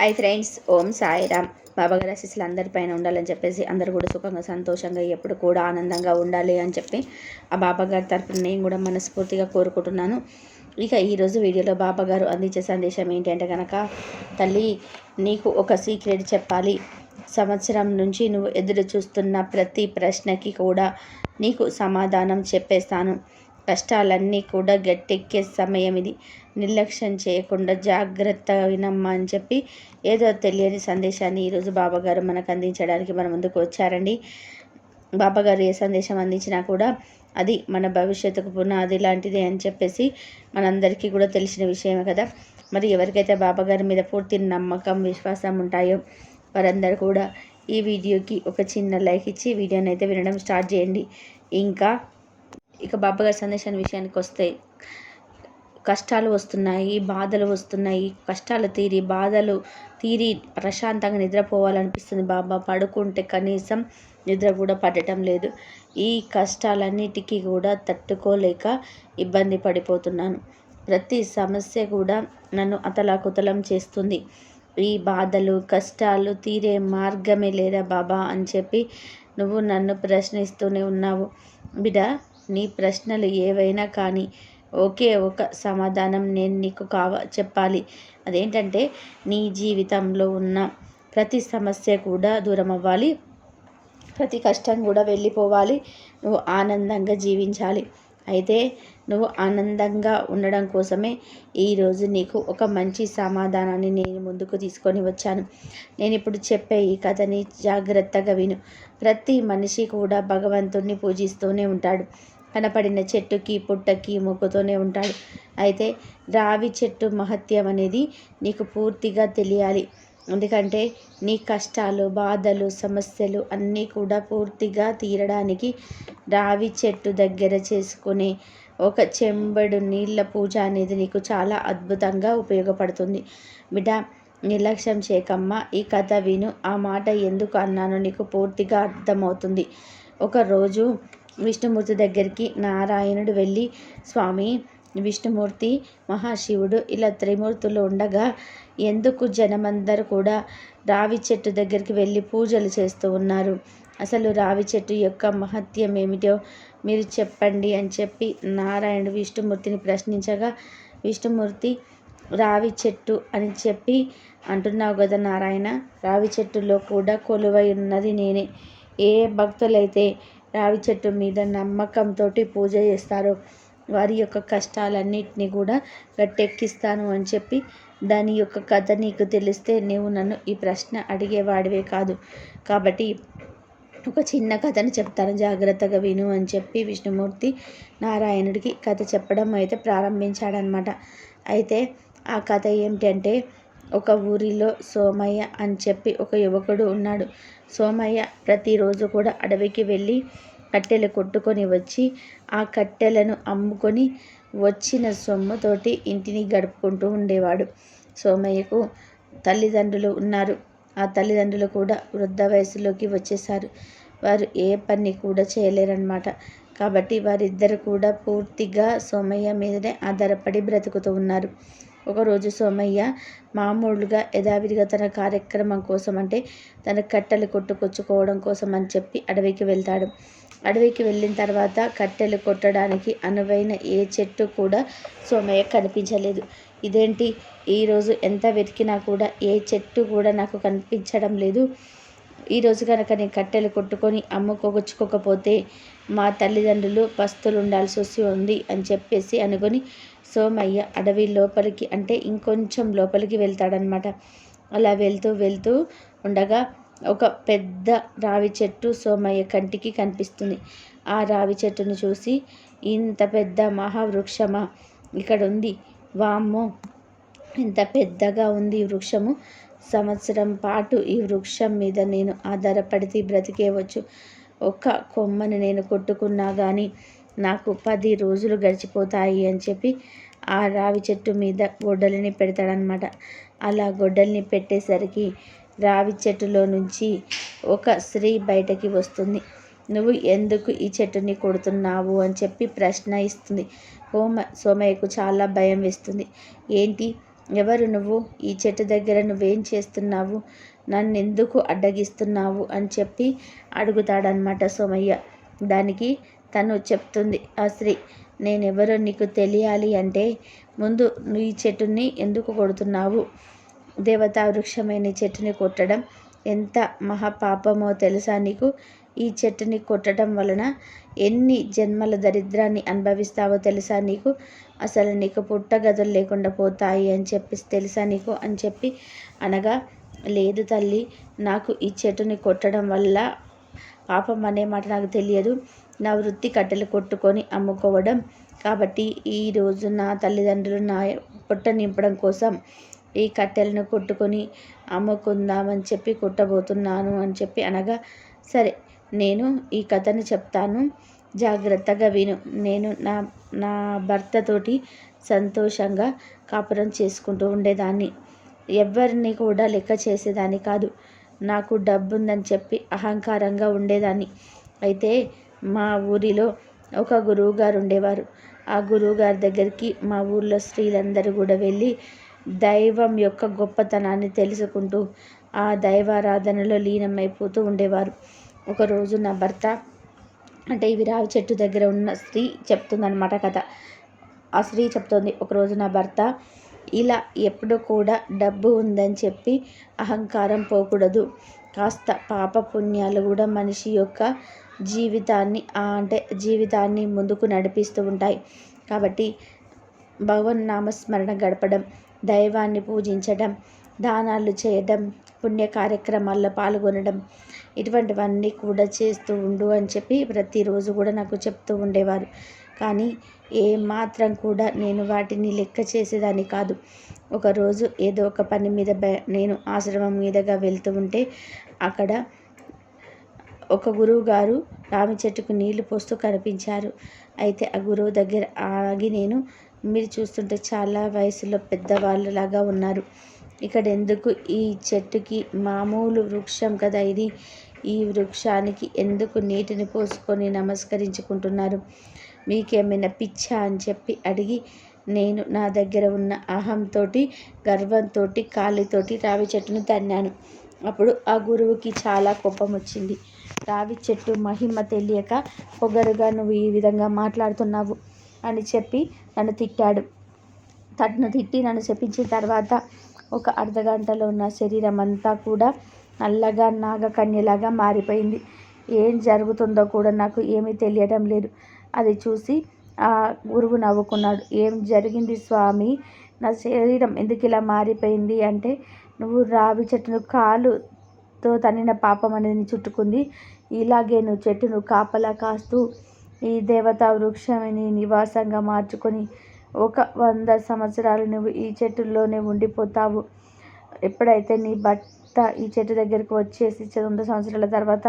I friends ఓం సాయిరామ్. బాబాగారి ఆశీస్సులు అందరిపైన ఉండాలని చెప్పేసి అందరు కూడా సుఖంగా సంతోషంగా ఎప్పుడు కూడా ఆనందంగా ఉండాలి అని చెప్పి ఆ బాబాగారి తరపున నేను కూడా మనస్ఫూర్తిగా కోరుకుంటున్నాను. ఇక ఈరోజు వీడియోలో బాబాగారు అందించే సందేశం ఏంటంటే కనుక తల్లి నీకు ఒక సీక్రెట్ చెప్పాలి. సంవత్సరం నుంచి నువ్వు ఎదురు చూస్తున్న ప్రతి ప్రశ్నకి కూడా నీకు సమాధానం చెప్పేస్తాను. కష్టాలన్నీ కూడా గట్టెక్కే సమయం ఇది. నిర్లక్ష్యం చేయకుండా జాగ్రత్తగా వినమ్మా అని చెప్పి ఏదో తెలియని సందేశాన్ని ఈరోజు బాబాగారు మనకు అందించడానికి మన ముందుకు వచ్చారండి. బాబాగారు ఏ సందేశం అందించినా కూడా అది మన భవిష్యత్తుకు పునాది లాంటిది అని చెప్పేసి మనందరికీ కూడా తెలిసిన విషయమే కదా. మరి ఎవరికైతే బాబాగారి మీద పూర్తి నమ్మకం విశ్వాసం ఉంటాయో వారందరూ కూడా ఈ వీడియోకి ఒక చిన్న లైక్ ఇచ్చి వీడియోని అయితే వినడం స్టార్ట్ చేయండి. ఇంకా ఇక బాబాగారి సందేశాన్ని విషయానికి వస్తే కష్టాలు వస్తున్నాయి బాధలు వస్తున్నాయి. కష్టాలు తీరి బాధలు తీరి ప్రశాంతంగా నిద్రపోవాలనిపిస్తుంది బాబా. పడుకుంటే కనీసం నిద్ర కూడా పడటం లేదు. ఈ కష్టాలన్నిటికీ కూడా తట్టుకోలేక ఇబ్బంది పడిపోతున్నాను. ప్రతి సమస్య కూడా నన్ను అతలాకుతలం చేస్తుంది. ఈ బాధలు కష్టాలు తీరే మార్గమే లేదా బాబా అని చెప్పి నువ్వు నన్ను ప్రశ్నిస్తూనే ఉన్నావు. బిడ్డ నీ ప్రశ్నలు ఏవైనా కానీ ఒకే ఒక సమాధానం నేను నీకు కావ చెప్పాలి. అదేంటంటే నీ జీవితంలో ఉన్న ప్రతి సమస్య కూడా దూరం అవ్వాలి ప్రతి కష్టం కూడా వెళ్ళిపోవాలి. నువ్వు ఆనందంగా జీవించాలి. అయితే నువ్వు ఆనందంగా ఉండడం కోసమే ఈరోజు నీకు ఒక మంచి సమాధానాన్ని నేను ముందుకు తీసుకొని వచ్చాను. నేను ఇప్పుడు చెప్పే ఈ కథని జాగ్రత్తగా విను. ప్రతి మనిషి కూడా భగవంతుణ్ణి పూజిస్తూనే ఉంటాడు. కనపడిన చెట్టుకి పుట్టకి మొక్కుతూనే ఉంటాడు. అయితే రావి చెట్టు మహత్యం అనేది నీకు పూర్తిగా తెలియాలి. ఎందుకంటే నీ కష్టాలు బాధలు సమస్యలు అన్నీ కూడా పూర్తిగా తీరడానికి రావి చెట్టు దగ్గర చేసుకునే ఒక చెంబడు నీళ్ళ పూజ అనేది నీకు చాలా అద్భుతంగా ఉపయోగపడుతుంది. బిడ్డ నిర్లక్ష్యం చేయకమ్మ. ఈ కథ విను ఆ మాట ఎందుకు అన్నానో నీకు పూర్తిగా అర్థమవుతుంది. ఒకరోజు విష్ణుమూర్తి దగ్గరికి నారాయణుడు వెళ్ళి స్వామి విష్ణుమూర్తి మహాశివుడు ఇలా త్రిమూర్తులు ఉండగా ఎందుకు జనమందరూ కూడా రావి చెట్టు దగ్గరికి వెళ్ళి పూజలు చేస్తూ ఉన్నారు? అసలు రావి చెట్టు యొక్క మహత్యం ఏమిటో మీరు చెప్పండి అని చెప్పి నారాయణుడు విష్ణుమూర్తిని ప్రశ్నించగా విష్ణుమూర్తి రావి చెట్టు అని చెప్పి అంటున్నావు కదా నారాయణ రావి చెట్టులో కూడా కొలువై ఉన్నది నేనే. ఏ భక్తులైతే రావి చెట్టు మీద నమ్మకంతో పూజ చేస్తారు. వారి యొక్క కష్టాలన్నిటినీ కూడా గట్టెక్కిస్తాను అని చెప్పి దాని యొక్క కథ నీకు తెలిస్తే నీవు నన్ను ఈ ప్రశ్న అడిగేవాడివే కాదు. కాబట్టి ఒక చిన్న కథను చెప్తాను. జాగ్రత్తగా విను అని చెప్పి విష్ణుమూర్తి నారాయణుడికి కథ చెప్పడం అయితే ప్రారంభించాడనమాట. అయితే ఆ కథ ఏమిటంటే ఒక ఊరిలో సోమయ్య అని చెప్పి ఒక యువకుడు ఉన్నాడు. సోమయ్య ప్రతిరోజు కూడా అడవికి వెళ్ళి కట్టెలు కొట్టుకొని వచ్చి ఆ కట్టెలను అమ్ముకొని వచ్చిన సొమ్ముతోటి ఇంటిని గడుపుకుంటూ ఉండేవాడు. సోమయ్యకు తల్లిదండ్రులు ఉన్నారు. ఆ తల్లిదండ్రులు కూడా వృద్ధ వయసులోకి వచ్చేసారు వారు ఏ పని కూడా చేయలేరన్నమాట. కాబట్టి వారిద్దరు కూడా పూర్తిగా సోమయ్య మీదనే ఆధారపడి బ్రతుకుతూ ఉన్నారు. ఒకరోజు సోమయ్య మామూలుగా యథావిధిగా తన కార్యక్రమం కోసం అంటే తన కట్టెలు కొట్టుకొచ్చుకోవడం కోసం అని చెప్పి అడవికి వెళ్తాడు. అడవికి వెళ్ళిన తర్వాత కట్టెలు కొట్టడానికి అనువైన ఏ చెట్టు కూడా సోమయ్య కనిపించలేదు. ఇదేంటి? ఈరోజు ఎంత వెతికినా కూడా ఏ చెట్టు కూడా నాకు కనిపించడం లేదు. ఈరోజు కనుక నేను కట్టెలు కొట్టుకొని అమ్ముకోగొచ్చుకోకపోతే మా తల్లిదండ్రులు పస్తులు ఉండాల్సి వస్తూ ఉంది అని చెప్పేసి అనుకొని సోమయ్య అడవి లోపలికి అంటే ఇంకొంచెం లోపలికి వెళ్తాడనమాట అలా వెళ్తూ వెళ్తూ ఉండగా ఒక పెద్ద రావి చెట్టు సోమయ్య కంటికి కనిపిస్తుంది. ఆ రావి చెట్టును చూసి ఇంత పెద్ద మహావృక్షమా? ఇక్కడ ఉంది వామ్మో! ఇంత పెద్దగా ఉంది వృక్షము. సంవత్సరం పాటు ఈ వృక్షం మీద నేను ఆధారపడితే బ్రతికేవచ్చు. ఒక్క కొమ్మని నేను కొట్టుకున్నా కానీ నాకు పది రోజులు గడిచిపోతాయి అని చెప్పి ఆ రావి చెట్టు మీద గొడ్డలిని పెడతాడనమాట అలా గొడ్డలిని పెట్టేసరికి రావి చెట్టులో నుంచి ఒక స్త్రీ బయటకి వస్తుంది. నువ్వు ఎందుకు ఈ చెట్టుని కొడుతున్నావు? అని చెప్పి ప్రశ్న ఇస్తుంది. హోమ సోమయ్యకు చాలా భయం వేస్తుంది. ఏంటి? ఎవరు నువ్వు? ఈ చెట్టు దగ్గర నువ్వేం చేస్తున్నావు? నన్ను ఎందుకు అడ్డగిస్తున్నావు? అని చెప్పి అడుగుతాడనమాట సోమయ్య. దానికి తను చెప్తుంది ఆ స్త్రీ నేనెవరో నీకు తెలియాలి అంటే ముందు నువ్వు ఈ చెట్టుని ఎందుకు కొడుతున్నావు? దేవతా వృక్షమైన చెట్టుని కొట్టడం ఎంత మహాపాపమో తెలుసా నీకు? ఈ చెట్టుని కొట్టడం వలన ఎన్ని జన్మల దరిద్రాన్ని అనుభవిస్తావో తెలుసా నీకు? అసలు నీకు పుట్టగదులు లేకుండా పోతాయి అని చెప్పి తెలుసా నీకు? అని చెప్పి అనగా లేదు తల్లి నాకు ఈ చెట్టుని కొట్టడం వల్ల పాపం అనే మాట నాకు తెలియదు. నా వృత్తి కట్టెలు కొట్టుకొని అమ్ముకోవడం. కాబట్టి ఈరోజు నా తల్లిదండ్రులు నా పొట్ట నింపడం కోసం ఈ కట్టెలను కొట్టుకొని అమ్ముకుందామని చెప్పి కుట్టబోతున్నాను అని చెప్పి అనగా సరే నేను ఈ కథను చెప్తాను. జాగ్రత్తగా విను. నేను నా నా భర్తతోటి సంతోషంగా కాపురం చేసుకుంటూ ఉండేదాన్ని. ఎవరిని కూడా లెక్క చేసేదాన్ని కాదు. నాకు డబ్బు ఉందని చెప్పి అహంకారంగా ఉండేదాన్ని. అయితే మా ఊరిలో ఒక గురువు గారు ఉండేవారు ఆ గురువు గారి దగ్గరికి మా ఊర్లో స్త్రీలందరూ కూడా వెళ్ళి దైవం యొక్క గొప్పతనాన్ని తెలుసుకుంటూ ఆ దైవారాధనలో లీనమైపోతూ ఉండేవారు. ఒకరోజు నా భర్త అంటే ఇవి రావి చెట్టు దగ్గర ఉన్న స్త్రీ చెప్తుందనమాట కథ. ఆ స్త్రీ చెప్తుంది ఒకరోజు నా భర్త ఇలా ఎప్పుడు కూడా డబ్బు ఉందని చెప్పి అహంకారం పోకూడదు. కాస్త పాప పుణ్యాలు కూడా మనిషి యొక్క జీవితాన్ని అంటే జీవితాన్ని ముందుకు నడిపిస్తూ ఉంటాయి. కాబట్టి భగవన్ నామస్మరణ గడపడం దైవాన్ని పూజించడం దానాలు చేయడం పుణ్య కార్యక్రమాల్లో పాల్గొనడం ఇటువంటివన్నీ కూడా చేస్తూ ఉండు అని చెప్పి ప్రతిరోజు కూడా నాకు చెప్తూ ఉండేవారు. కానీ ఏ మాత్రం కూడా నేను వాటిని లెక్క చేసేదాన్ని కాదు. ఒకరోజు ఏదో ఒక పని మీద నేను ఆశ్రమం మీదగా వెళ్తూ ఉంటే అక్కడ ఒక గురువు గారు రామి చెట్టుకు నీళ్ళు పోస్తూ కనిపించారు. అయితే ఆ గురువు దగ్గర ఆగి నేను మీరు చూస్తుంటే చాలా వయసులో పెద్దవాళ్ళలాగా ఉన్నారు. ఇక్కడ ఎందుకు ఈ చెట్టుకి మామూలు వృక్షం కదా ఇది? ఈ వృక్షానికి ఎందుకు నీటిని పోసుకొని నమస్కరించుకుంటున్నారు? మీకేమైనా పిచ్చా అని చెప్పి అడిగి నేను నా దగ్గర ఉన్న అహంతో గర్వంతో కాలితోటి రావి చెట్టును తన్నాను. అప్పుడు ఆ గురువుకి చాలా కోపం వచ్చింది రావి చెట్టు మహిమ తెలియక పొగరుగా నువ్వు ఈ విధంగా మాట్లాడుతున్నావు అని చెప్పి నన్ను తిట్టాడు. తను తిట్టి నన్ను చెప్పించిన తర్వాత ఒక అర్ధగంటలో నా శరీరం అంతా కూడా నల్లగా నాగకన్యలాగా మారిపోయింది. ఏం జరుగుతుందో కూడా నాకు ఏమీ తెలియడం లేదు. అది చూసి ఆ గురువు నవ్వుకున్నాడు. ఏం జరిగింది స్వామి? నా శరీరం ఎందుకు ఇలా మారిపోయింది అంటే నువ్వు రావి చెట్టును కాలుతో తన్నిన పాపం అనేది చుట్టుకుంది. ఇలాగే నువ్వు చెట్టును కాపలా కాస్తూ ఈ దేవతా వృక్షాన్ని నివాసంగా మార్చుకొని ఒక వంద సంవత్సరాలు నువ్వు ఈ చెట్టుల్లోనే ఉండిపోతావు. ఎప్పుడైతే నీ భర్త ఈ చెట్టు దగ్గరకు వచ్చేసి వంద సంవత్సరాల తర్వాత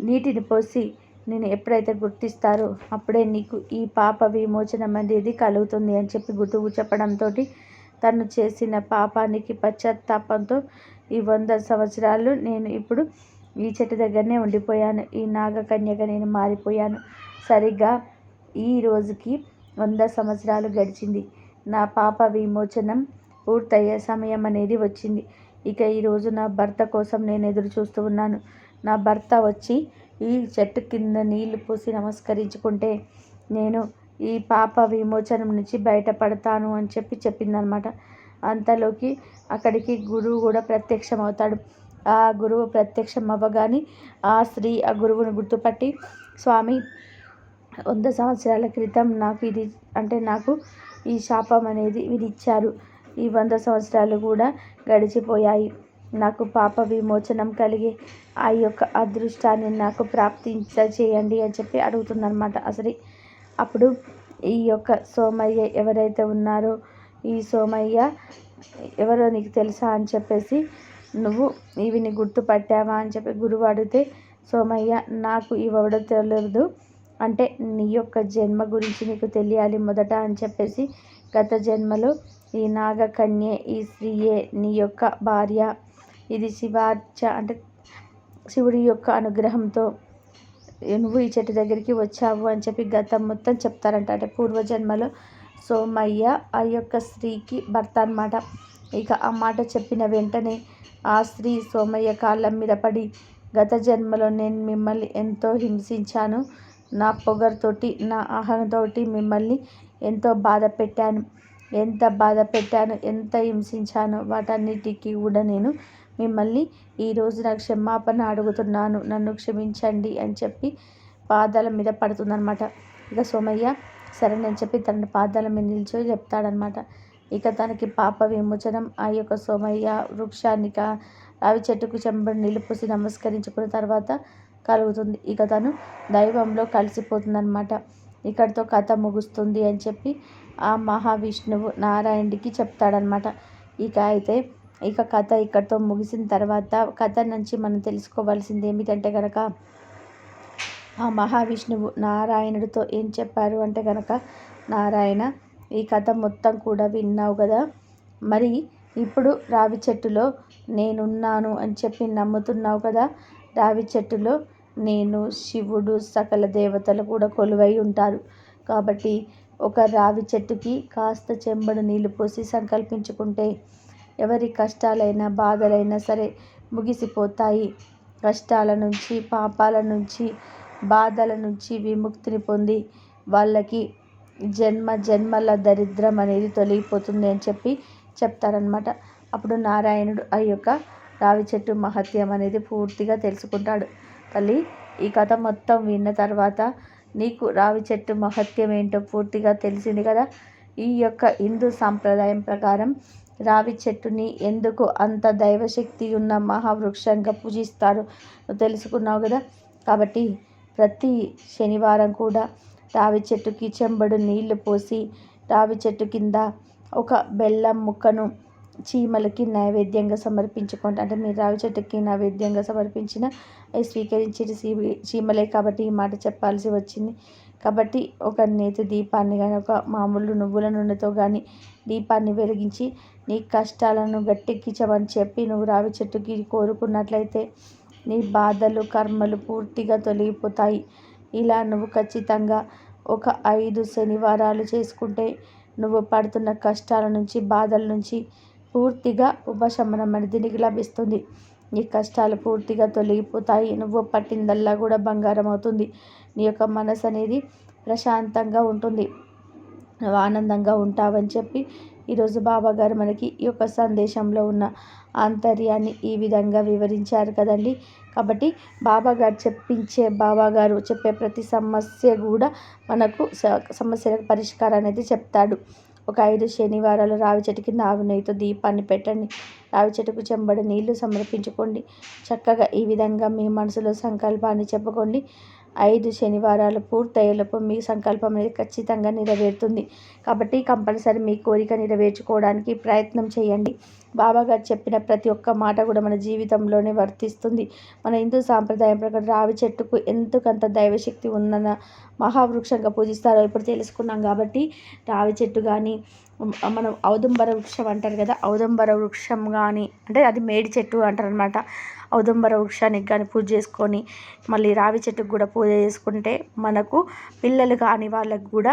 నీటిని పోసి నేను ఎప్పుడైతే గుర్తిస్తారో అప్పుడే నీకు ఈ పాప విమోచనం అనేది కలుగుతుంది అని చెప్పి గుర్తుకు చెప్పడంతో తను చేసిన పాపానికి పశ్చాత్తాపంతో ఈ వంద సంవత్సరాలు నేను ఇప్పుడు ఈ చెట్టు దగ్గరనే ఉండిపోయాను. ఈ నాగకన్యగా నేను మారిపోయాను. సరిగ్గా ఈ రోజుకి వంద సంవత్సరాలు గడిచింది. నా పాప విమోచనం పూర్తయ్యే సమయం అనేది వచ్చింది. ఇక ఈరోజు నా భర్త కోసం నేను ఎదురు చూస్తూ ఉన్నాను. నా భర్త వచ్చి ఈ చెట్టు కింద నీళ్ళు పోసి నమస్కరించుకుంటే నేను ఈ పాప విమోచనం నుంచి బయటపడతాను అని చెప్పి చెప్పిందనమాట. అంతలోకి అక్కడికి గురువు కూడా ప్రత్యక్షం అవుతాడు ఆ గురువు ప్రత్యక్షం అవ్వగానే ఆ స్త్రీ ఆ గురువును గుర్తుపట్టి స్వామి వంద సంవత్సరాల క్రితం నాకు ఇది అంటే నాకు ఈ శాపం అనేది విధిచ్చారు. ఈ వంద సంవత్సరాలు కూడా గడిచిపోయాయి. నాకు పాప విమోచనం కలిగి ఆ యొక్క అదృష్టాన్ని నాకు ప్రాప్తించ చేయండి అని చెప్పి అడుగుతుందనమాట అసలు అప్పుడు ఈ యొక్క సోమయ్య ఎవరైతే ఉన్నారో ఈ సోమయ్య ఎవరో నీకు తెలుసా అని చెప్పేసి నువ్వు ఇవిని గుర్తుపట్టావా అని చెప్పి గురువు అడిగితే సోమయ్య నాకు ఇవ్వడం తెలియదు అంటే నీ యొక్క జన్మ గురించి నీకు తెలియాలి మొదట అని చెప్పేసి గత జన్మలో ఈ నాగకన్యే ఈ స్త్రీయే నీ యొక్క భార్య. ఇది శివార్చ అంటే శివుడి యొక్క అనుగ్రహంతో నువ్వు ఈ చెట్టు దగ్గరికి వచ్చావు అని చెప్పి గతం మొత్తం చెప్తారంట. అంటే పూర్వజన్మలో సోమయ్య ఆ యొక్క స్త్రీకి భర్త అనమాట ఇక ఆ మాట చెప్పిన వెంటనే ఆ స్త్రీ సోమయ్య కాళ్ళ మీద పడి గత జన్మలో నేను మిమ్మల్ని ఎంతో హింసించాను. నా పొగరుతోటి నా అహంతోటి మిమ్మల్ని ఎంతో బాధ పెట్టాను. ఎంత బాధ పెట్టాను ఎంత హింసించాను వాటన్నిటికీ కూడా నేను మిమ్మల్ని ఈరోజు రోజున క్షమాపణ అడుగుతున్నాను. నన్ను క్షమించండి అని చెప్పి పాదాల మీద పడుతుందనమాట ఇక సోమయ్య సరేనని చెప్పి తన పాదాల మీద నిల్చొని చెప్తాడనమాట ఇక తనకి పాప విమోచనం ఆ యొక్క సోమయ్య వృక్షాన్ని రావి చెట్టుకు చెంబడి నీళ్ళు పోసి నమస్కరించుకున్న తర్వాత కలుగుతుంది. ఇక తను దైవంలో కలిసిపోతుందనమాట ఇక్కడితో కథ ముగుస్తుంది అని చెప్పి ఆ మహావిష్ణువు నారాయణుడికి చెప్తాడనమాట ఇక అయితే ఇక కథ ఇక్కడితో ముగిసిన తర్వాత కథ నుంచి మనం తెలుసుకోవాల్సింది ఏమిటంటే కనుక ఆ మహావిష్ణువు నారాయణుడితో ఏం చెప్పారు అంటే కనుక నారాయణ ఈ కథ మొత్తం కూడా విన్నావు కదా? మరి ఇప్పుడు రావి చెట్టులో నేనున్నాను అని చెప్పి నమ్ముతున్నావు కదా? రావి చెట్టులో నేను శివుడు సకల దేవతలు కూడా కొలువై ఉంటారు. కాబట్టి ఒక రావి చెట్టుకి కాస్త చెంబడు నీళ్ళు పోసి సంకల్పించుకుంటే ఎవరి కష్టాలైనా బాధలైనా సరే ముగిసిపోతాయి. కష్టాల నుంచి పాపాల నుంచి బాధల నుంచి విముక్తిని పొంది వాళ్ళకి జన్మ జన్మల దరిద్రం అనేది తొలగిపోతుంది అని చెప్పి చెప్తారనమాట అప్పుడు నారాయణుడు ఆ యొక్క రావి చెట్టు మహత్యం అనేది పూర్తిగా తెలుసుకుంటాడు. తల్లి ఈ కథ మొత్తం విన్న తర్వాత నీకు రావి చెట్టు మహత్యం ఏంటో పూర్తిగా తెలిసింది కదా? ఈ యొక్క హిందూ సాంప్రదాయం ప్రకారం రావి చెట్టుని ఎందుకు అంత దైవశక్తి ఉన్న మహావృక్షంగా పూజిస్తారు? తెలుసుకున్నావు కదా? కాబట్టి ప్రతి శనివారం కూడా రావి చెట్టుకి చెంబడు నీళ్ళు పోసి రావి చెట్టు కింద ఒక బెల్లం ముక్కను చీమలకి నైవేద్యంగా సమర్పించుకోండి. అంటే మీరు రావి చెట్టుకి నైవేద్యంగా సమర్పించిన అవి స్వీకరించేది చీమలే కాబట్టి ఈ మాట చెప్పాల్సి వచ్చింది. కాబట్టి ఒక నేతి దీపాన్ని కానీ ఒక మామూలు నువ్వుల నూనెతో కానీ దీపాన్ని వెలిగించి నీ కష్టాలను గట్టెక్కించమని చెప్పి నువ్వు రావి చెట్టుకి కోరుకున్నట్లయితే నీ బాధలు కర్మలు పూర్తిగా తొలగిపోతాయి. ఇలా నువ్వు ఖచ్చితంగా ఒక ఐదు శనివారాలు చేసుకుంటే నువ్వు పడుతున్న కష్టాల నుంచి బాధల నుంచి పూర్తిగా ఉపశమనం అనేది నీకు లభిస్తుంది. నీ కష్టాలు పూర్తిగా తొలగిపోతాయి. నువ్వు పట్టిందల్లా కూడా బంగారం అవుతుంది. నీ యొక్క మనసు అనేది ప్రశాంతంగా ఉంటుంది. నువ్వు ఆనందంగా ఉంటావని చెప్పి ఈరోజు బాబా గారు మనకి ఈ యొక్క సందేశంలో ఉన్న ఆంతర్యాన్ని ఈ విధంగా వివరించారు కదండి. కాబట్టి బాబా గారు చెప్పించే బాబా గారు చెప్పే ప్రతి సమస్య కూడా మనకు సమస్యలకు పరిష్కారం అనేది చెప్తాడు. ఒక ఐదు శనివారాలు రావి చెట్టు కింద ఆవు నెయ్యితో దీపాన్ని పెట్టండి. రావి చెట్టుకు చెంబడి నీళ్ళు సమర్పించుకోండి. చక్కగా ఈ విధంగా మీ మనసులో సంకల్పాన్ని చెప్పుకోండి. ఐదు శనివారాలు పూర్తయ్యేలోపు మీ సంకల్పం అనేది ఖచ్చితంగా నెరవేరుతుంది. కాబట్టి కంపల్సరీ మీ కోరిక నెరవేర్చుకోవడానికి ప్రయత్నం చేయండి. బాబాగారు చెప్పిన ప్రతి ఒక్క మాట కూడా మన జీవితంలోనే వర్తిస్తుంది. మన హిందూ సాంప్రదాయం ప్రకారం రావి చెట్టుకు ఎంతకంత దైవశక్తి ఉందన్న మహావృక్షంగా పూజిస్తారో ఇప్పుడు తెలుసుకున్నాం కాబట్టి రావి చెట్టు కానీ మనం ఔదుంబర వృక్షం అంటారు కదా ఔదుంబర వృక్షం కానీ అంటే అది మేడి చెట్టు అంటారు అనమాట ఔదుంబర వృక్షానికి కానీ పూజ చేసుకొని మళ్ళీ రావి చెట్టుకు కూడా పూజ చేసుకుంటే మనకు పిల్లలు కాని వాళ్ళకు కూడా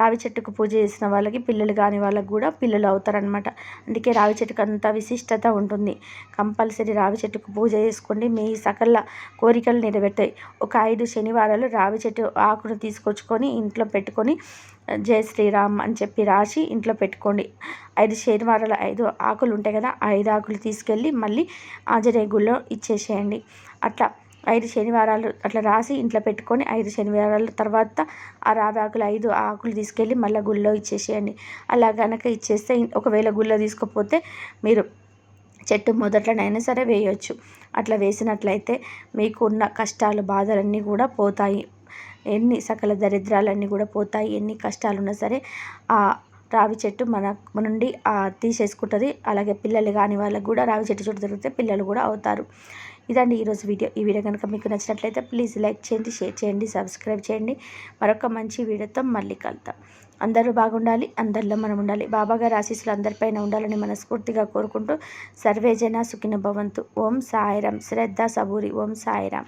రావి చెట్టుకు పూజ చేసిన వాళ్ళకి పిల్లలు కాని వాళ్ళకి కూడా పిల్లలు అవుతారనమాట అందుకే రావి చెట్టుకు అంత విశిష్టత ఉంటుంది. కంపల్సరీ రావి చెట్టుకు పూజ చేసుకోండి. మీ సకల కోరికలు నెరవేర్తాయి. ఒక ఐదు శనివారాలు రావి చెట్టు ఆకును తీసుకొచ్చుకొని ఇంట్లో పెట్టుకొని జయ శ్రీరామ్ అని చెప్పి రాసి ఇంట్లో పెట్టుకోండి. ఐదు శనివారాలు ఐదు ఆకులు ఉంటాయి కదా ఐదు ఆకులు తీసుకెళ్ళి మళ్ళీ ఆంజనేయ గుళ్ళో ఇచ్చేసేయండి. అట్లా ఐదు శనివారాలు అట్లా రాసి ఇంట్లో పెట్టుకొని ఐదు శనివారాల తర్వాత ఆ రావి ఆకులు ఐదు ఆకులు తీసుకెళ్ళి మళ్ళీ గుళ్ళో ఇచ్చేసేయండి. అలా కనుక ఇచ్చేస్తే ఒకవేళ గుళ్ళో తీసుకుపోతే మీరు చెట్టు మొదట్లోనైనా సరే వేయవచ్చు అట్లా వేసినట్లయితే మీకు ఉన్న కష్టాలు బాధలన్నీ కూడా పోతాయి. ఎన్ని సకల దరిద్రాలన్నీ కూడా పోతాయి. ఎన్ని కష్టాలు ఉన్నా సరే ఆ రావి చెట్టు మన మన నుండి తీసేసుకుంటుంది. అలాగే పిల్లలు కాని వాళ్ళకు కూడా రావి చెట్టు చుట్టూ తిరిగితే పిల్లలు కూడా అవుతారు. ఇదండి ఈరోజు వీడియో. ఈ వీడియో కనుక మీకు నచ్చినట్లయితే ప్లీజ్ లైక్ చేయండి షేర్ చేయండి సబ్స్క్రైబ్ చేయండి. మరొక మంచి వీడియోతో మళ్ళీ కలుద్దాం. అందరూ బాగుండాలి అందరిలో మనం ఉండాలి. బాబాగారి ఆశీస్సులు అందరిపైన ఉండాలని మనస్ఫూర్తిగా కోరుకుంటూ సర్వేజన సుఖిన భవంతు. ఓం సాయిరాం శ్రద్ధ సబూరి. ఓం సాయిరాం